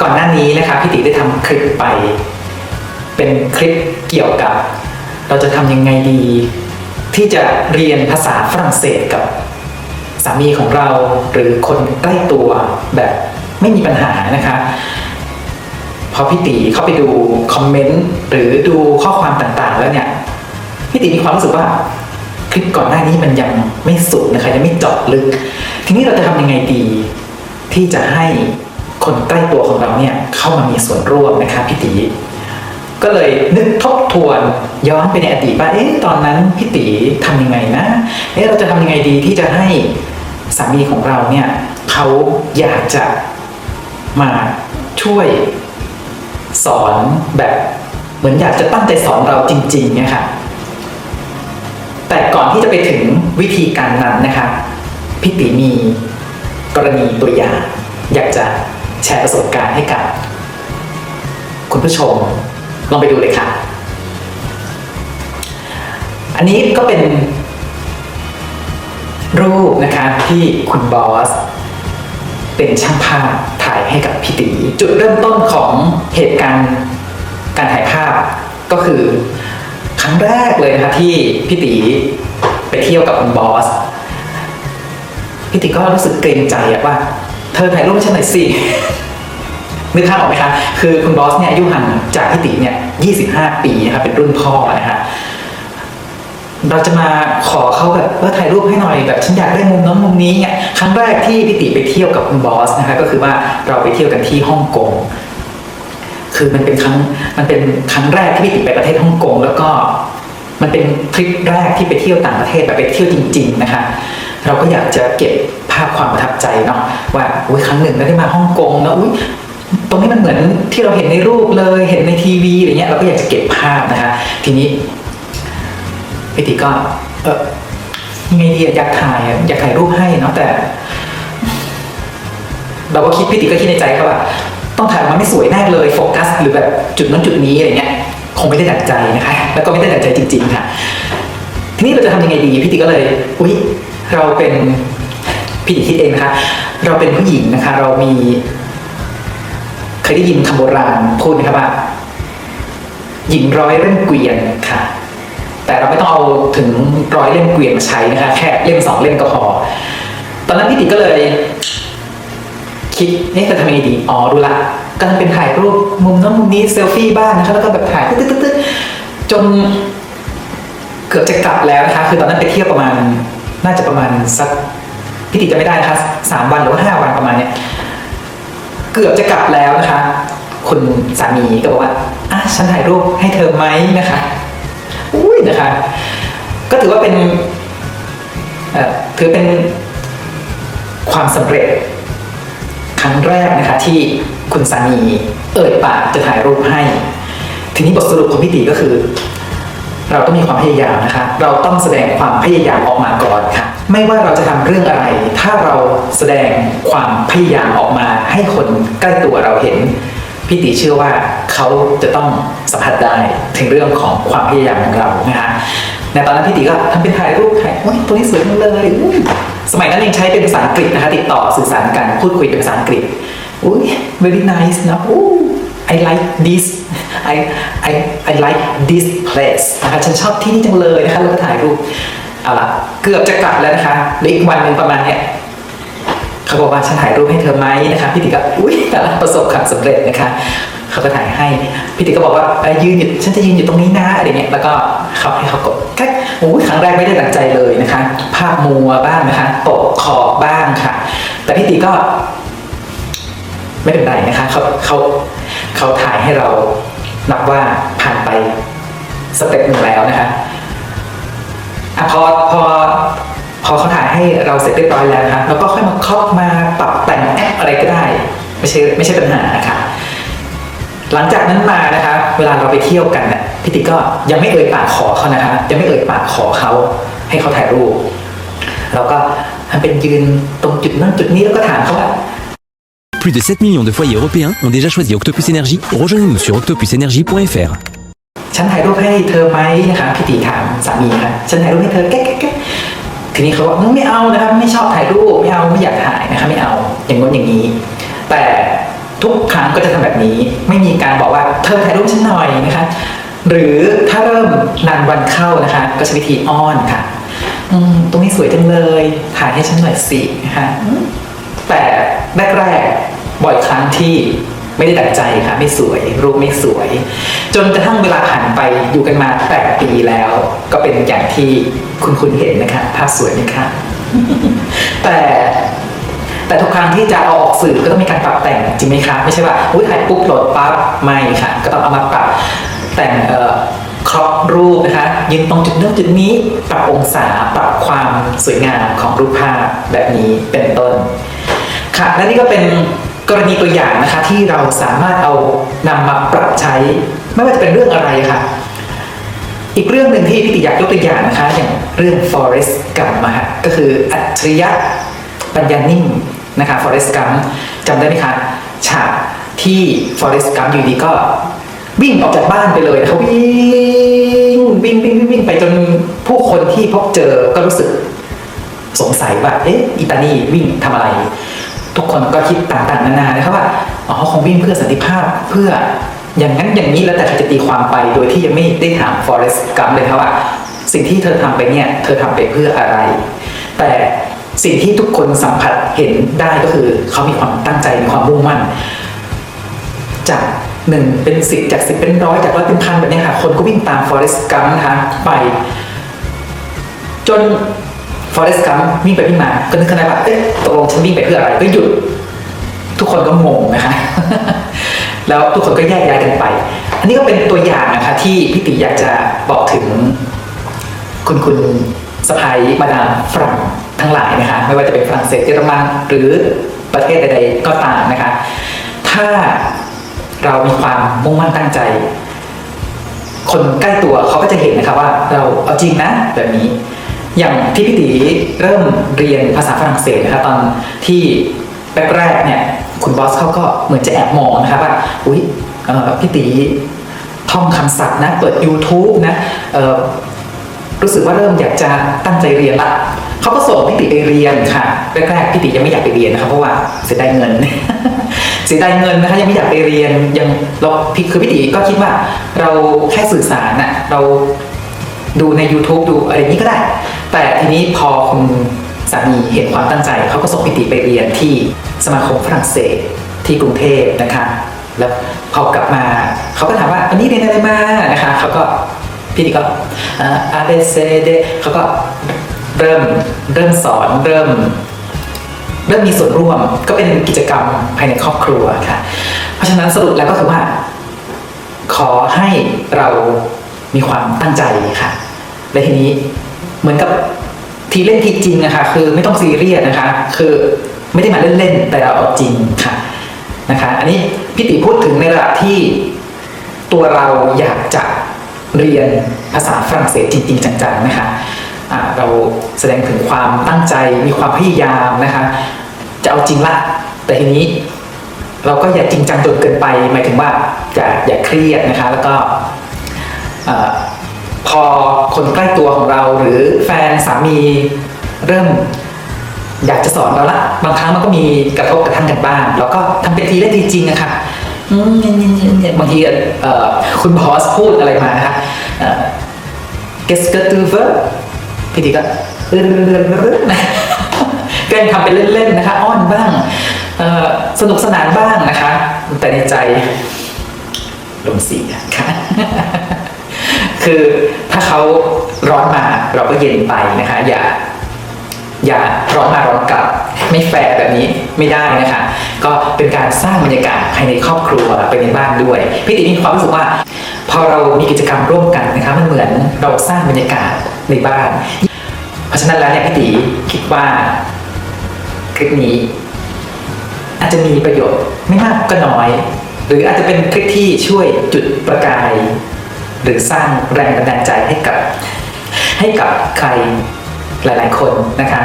ก่อนหน้านี้นะครับพี่ติได้ทำคลิปไป เป็นคลิปเกี่ยวกับ เราจะทำยังไงดี ที่จะเรียนภาษาฝรั่งเศสกับสามีของเราหรือคนใกล้ตัวแบบไม่มีปัญหานะคะพอพี่ตีเข้าไปดูคอมเมนต์หรือดูข้อความต่างๆ แล้วเนี่ยพี่ตีมีความรู้สึกว่าคลิปก่อนหน้านี้มันยังไม่สุดนะคะยังไม่เจาะลึก ทีนี้เราจะทำยังไงดี ที่จะให้ คนใกล้ตัวของเราเนี่ยเข้ามามีส่วนร่วมนะคะพี่ตีก็เลยนึกทบทวนย้อนไปในอดีตว่าเอ๊ะตอนนั้นพี่ตีทำยังไงนะเอ๊ะเราจะทำยังไงดีที่จะให้สามีของเราเนี่ยเขาอยากจะมาช่วยสอนแบบเหมือนอยากจะตั้งใจสอนเราจริงๆเนี่ยค่ะแต่ก่อนที่จะไปถึงวิธีการนั้นนะคะพี่ตีมีกรณีตัวอย่างอยากจะ แชร์ประสบการณ์ให้กับ คุณผู้ชม ลองไปดูเลยค่ะ อันนี้ก็เป็น รูปนะคะที่คุณบอส เป็นช่างภาพถ่ายให้กับพี่ตีจุดเริ่มต้นของเหตุการณ์การถ่ายภาพก็คือครั้งแรกเลยนะคะที่พี่ตีไปเที่ยวกับคุณบอสพี่ตีก็รู้สึกเกรงใจว่า เธอถ่ายรูปให้ฉันหน่อยสิ นึกภาพออกไหมคะคือคุณบอสเนี่ยอายุห่างจากพี่ติเนี่ย 25 ปีนะครับเป็นรุ่นพ่อนะฮะเราจะมาขอเขาแบบว่าถ่ายรูปให้หน่อยแบบฉันอยากได้มุมนั้นมุมนี้เนี่ยครั้งแรกที่พี่ติไปเที่ยวกับคุณบอสนะคะก็คือว่าเราไปเที่ยวกันที่ฮ่องกงคือมันเป็นครั้งมันเป็นครั้งแรกที่พี่ติไปประเทศฮ่องกงแล้วก็มันเป็นทริปแรกที่ไปเที่ยวต่างประเทศแบบไปเที่ยวจริง ๆ นะคะ เราก็อยากจะเก็บภาพความประทับใจเนาะว่าอุ้ยครั้งหนึ่งเราได้มาฮ่องกงนะอุ้ยตรงนี้มันเหมือนที่เราเห็นในรูปเลยเห็นในทีวีอะไรเงี้ยเราก็อยากจะเก็บภาพนะคะทีนี้พิธีก็เออยังไงดีอยากถ่ายอยากถ่ายรูปให้เนาะแต่ เราก็คิดพิธีก็คิดในใจเขาแบบต้องถ่ายมาไม่สวยแน่เลยโฟกัส หรือแบบจุดนั้นจุดนี้อะไรเงี้ยคงไม่ได้ดัดใจนะคะ แล้วก็ไม่ได้ดัดใจจริง ๆ ค่ะ ทีนี้เราจะทำยังไงดีพี่ติก็เลย อุ๊ย เราเป็นผิดคิดเองนะคะ เราเป็นผู้หญิงนะคะ เรามี เคยได้ยินคำโบราณพูดนะครับว่าหญิงร้อยเล่มเกวียนค่ะ แต่เราไม่ต้องเอาถึงร้อยเล่มเกวียนใช้นะคะ แค่เล่มสองเล่มก็พอ ตอนนั้นพี่ติก็เลย คิดนี่จะทำยังไงดีอ๋อดูละก็เป็นถ่ายรูปมุมนั้นมุมนี้เซลฟี่บ้างนะคะแล้วก็แบบถ่ายตึ๊ดๆจนเกือบจะกลับแล้วนะคะ คือตอนนั้นไปเที่ยวประมาณ น่าจะประมาณสักพิธีจะไม่ได้นะคะสามวันหรือว่าห้าวันประมาณเนี้ยเกือบจะกลับแล้วนะคะ คุณสามีก็บอกว่าอะฉันถ่ายรูปให้เธอไหมนะคะอุ้ยนะคะ ก็ถือว่าเป็นเอ่อถือเป็นความสำเร็จ ครั้งแรกนะคะ ที่คุณสามีเอ่ยปากจะถ่ายรูปให้ ทีนี้บทสรุปของพิธีก็คือ เราต้องมีความพยายามนะคะ เราต้องแสดงความพยายามออกมาก่อนค่ะ ไม่ว่าเราจะทำเรื่องอะไร ถ้าเราแสดงความพยายามออกมาให้คนใกล้ตัวเราเห็นพี่ตีเชื่อว่าเขาจะต้องสัมผัสได้ถึงเรื่องของความพยายามของเรานะคะในตอนนั้นพี่ตีก็ทำเป็นถ่ายรูปถ่ายโอ้ยตัวนี้สวยเลยสมัยนั้นยังใช้เป็นภาษาอังกฤษนะคะติดต่อสื่อสารกันพูดคุยเป็นภาษาอังกฤษอุ้ย very nice นะอู้ I like this I I I like this place นะคะฉันชอบที่นี่จังเลยนะคะเล้ก็ถ่ายรูปเอาละเกือบจะกลับแล้วนะคะในอีกวันหนึ่งประมาณเนี้ยเขาบอกว่าฉันถ่ายรูปให้เธอไหมนะคะพี่ติ๊กก็อุ้ยแต่ละประสบความสำเร็จนะคะเขาก็ถ่ายให้พี่ติ๊กก็บอกว่ายืนอยู่ฉันจะยืนอยู่ตรงนี้นะอะไรเงี้ยแล้วก็เขาให้เขากดแค่โอ้ยครั้งแรกไม่ได้ตั้งใจเลยนะคะ ภาพมัวบ้างนะคะตกขอบบ้างค่ะ แต่พี่ติ๊กก็ ไม่เป็นไรนะคะเขาเขาเขาถ่ายให้เรา นับว่าผ่านไปสเต็ปหนึ่งแล้วนะคะอะพอพอพอเขาถ่ายให้เราเสร็จเรียบร้อยแล้วนะคะแล้วก็ค่อยมาครอบมาปรับแต่งแอปอะไรก็ได้ ไม่ใช่ไม่ใช่ปัญหานะคะหลังจากนั้นมานะคะ เวลาเราไปเที่ยวกันเนี่ยพิติกก็ยังไม่เอ่ยปากขอเขานะคะยังไม่เอ่ยปากขอเขาให้เขาถ่ายรูปเราก็ทำเป็นยืนตรงจุดนั้นจุดนี้แล้วก็ถามเขาว่า Plus de 7 millions de foyers européens ont déjà choisi Octopus Energy. Rejoignez-nous sur octopusenergy.fr. ฉันถ่ายรูปให้เธอไหมนะพี่ตีถามสามีครัฉันถ่ายรูปให้เธอแก๊กแก๊กทีนี้เขาบอกไม่เอานะครับไม่ชอบถ่ายรูปไม่เอาไม่อยากถ่ายนะครับไม่เอาอย่างง้นอย่างนี้ แต่ทุกครั้งก็จะทำแบบนี้ ไม่มีการบอกว่าเธอถ่ายรูปฉันหน่อยนะคะหรือถ้าเริ่มนานวันเข้านะคะ ก็ใช้วิธีอ้อนค่ะตรงนี้สวยจังเลยถ่ายให้ฉันหน่อยสินะคะแต่แรกๆ บ่อยครั้งที่ไม่ได้ดังใจค่ะ ไม่สวย รูปไม่สวย จนกระทั่งเวลาผ่านไปอยู่กันมาแปดปีแล้ว ก็เป็นอย่างที่คุณคุณเห็นนะคะภาพสวยไหมคะแต่แต่ทุกครั้งที่จะเอาออกสื่อก็ต้องมีการปรับแต่งจริงไหมคะไม่ใช่ว่าอุ้ยถ่ายปุ๊บโหลดปั๊บไม่ค่ะ ก็ต้องเอามาปรับแต่งเอ่อครอปรูปนะคะยืนตรงจุดนู้นจุดนี้ปรับองศาปรับความสวยงามของรูปภาพแบบนี้เป็นต้น ค่ะและนี่ก็เป็น กรณีตัวอย่างนะคะที่เราสามารถเอานำมาปรับใช้ ไม่ว่าจะเป็นเรื่องอะไรค่ะ อีกเรื่องหนึ่งที่พี่ติอยากยกตัวอย่างนะคะอย่างเรื่อง Forest Gump อะค่ะก็คืออัจฉริยะปัญญานิ่งนะคะ Forest Gump จำได้ไหมคะฉากที่ Forest Gump อยู่ดีก็วิ่งออกจากบ้านไปเลยเขาวิ่งวิ่งวิ่งวิ่งงไปจนผู้คนที่พบเจอก็รู้สึกสงสัยว่าเอ๊ะอิตาลีวิ่งทำอะไร ทุกคนก็คิดต่างๆนานานะครับว่าอ๋อเขาคงวิ่งเพื่อสันติภาพเพื่ออย่างนั้นอย่างนี้แล้วแต่ใครจะตีความไปโดยที่ยังไม่ได้ถามฟอเรสต์กัมเลยครับว่าสิ่งที่เธอทำไปเนี่ยเธอทำไปเพื่ออะไร แต่สิ่งที่ทุกคนสัมผัสเห็นได้ก็คือเขามีความตั้งใจมีความมุ่งมั่น จากหนึ่งเป็นสิบจากสิบเป็นร้อยจากร้อยเป็นพันแบบนี้ค่ะคนก็วิ่งตามฟอเรสต์กัมนะคะไป จน ฟอเรสต์กัมวิ่งไปวิ่งมา ก็นึกขึ้นได้ว่าเอ๊ะตกลงฉันวิ่งไปเพื่ออะไรก็หยุด ทุกคนก็งงนะคะแล้วทุกคนก็แยกย้ายกันไป อันนี้ก็เป็นตัวอย่างนะคะที่พี่ติอยากจะบอกถึง คุณคุณสะพายมาดามฝรั่งทั้งหลายนะคะ ไม่ว่าจะเป็นฝรั่งเศสเยอรมันหรือประเทศใดๆก็ตามนะคะ ถ้าเรามีความมุ่งมั่นตั้งใจ คนใกล้ตัวเขาก็จะเห็นนะครับว่าเราเอาจริงนะแบบนี้ อย่างที่พี่ตีเริ่มเรียนภาษาฝรั่งเศสนะครับตอนที่แรกๆเนี่ยคุณบอสเขาก็เหมือนจะแอบมองนะครับว่าอุ้ยพี่ตีท่องคำศัพท์นะเปิด YouTube นะรู้สึกว่าเริ่มอยากจะตั้งใจเรียนละเขาก็ส่งพี่ติไปเรียนค่ะแรกๆพี่ติยังไม่อยากไปเรียนนะครับเพราะว่าเสียดายเงิน เสียดายเงินนะคะยังไม่อยากไปเรียนยังเราคือพี่ติก็คิดว่าเราแค่สื่อสารน่ะเราดูใน YouTube ดูอะไรนี้ก็ได้ แต่ทีนี้พอคุณสามีเห็นความตั้งใจ เขาก็ส่งพี่ติไปเรียนที่สมาคมฝรั่งเศสที่กรุงเทพนะคะแล้วพอกลับมาเขาก็ถามว่าวันนี้เรียนอะไรมานะคะเขาก็พี่ติก็อ่า A B C D เขาก็เริ่มเริ่มสอนเริ่มเริ่มมีส่วนร่วมก็เป็นกิจกรรมภายในครอบครัวค่ะ เพราะฉะนั้นสรุปแล้วก็คือว่า ขอให้เรามีความตั้งใจค่ะและทีนี้ เหมือนกับทีเล่นทีจริงนะคะ คือไม่ต้องซีเรียสนะคะ คือไม่ได้มาเล่นๆแต่เราเอาจริงค่ะนะคะ อันนี้พี่ติพูดถึงในระดับที่ตัวเราอยากจะเรียนภาษาฝรั่งเศสจริง ๆ จังๆนะคะอ่าเราแสดงถึงความตั้งใจมีความพยายามนะคะ จะเอาจริงละแต่ทีนี้เราก็อย่าจริงจังจนเกินไปหมายถึงว่าอย่าอย่าเครียดนะคะ แล้วก็ พอคนใกล้ตัวของเราหรือแฟนสามีเริ่มอยากจะสอนเราละบางครั้งมันก็มีกระทบกระทั่งกันบ้างแล้วก็ทำเป็นทีเล่นทีจริงอะค่ะอืมเนี่ยๆๆๆบางทีคุณบอสพูดอะไรมาคะเอ่อ qu'est-ce que tu veux พี่ทีก็เรื่อยๆๆๆนะแกล้งทำเป็นเล่นๆนะคะ อ้อนบ้างสนุกสนานบ้างนะคะ แต่ในใจลมสีค่ะ คือถ้าเขาร้อนมาเราก็เย็นไปนะคะ อย่า อย่าร้อนมาร้อนกลับ ไม่แฟร์แบบนี้ไม่ได้นะคะ ก็เป็นการสร้างบรรยากาศภายในครอบครัวไปในบ้านด้วยพี่ติมีความรู้สึกว่า พอเรามีกิจกรรมร่วมกันนะคะ มันเหมือนเราสร้างบรรยากาศในบ้าน เพราะฉะนั้นแล้วเนี่ยพี่ติคิดว่าคลิปนี้ อาจจะมีประโยชน์ไม่มากก็น้อย หรืออาจจะเป็นคลิปที่ช่วยจุดประกาย หรือสร้างแรงบันดาลใจให้กับให้กับใครหลาย ๆ คนนะคะ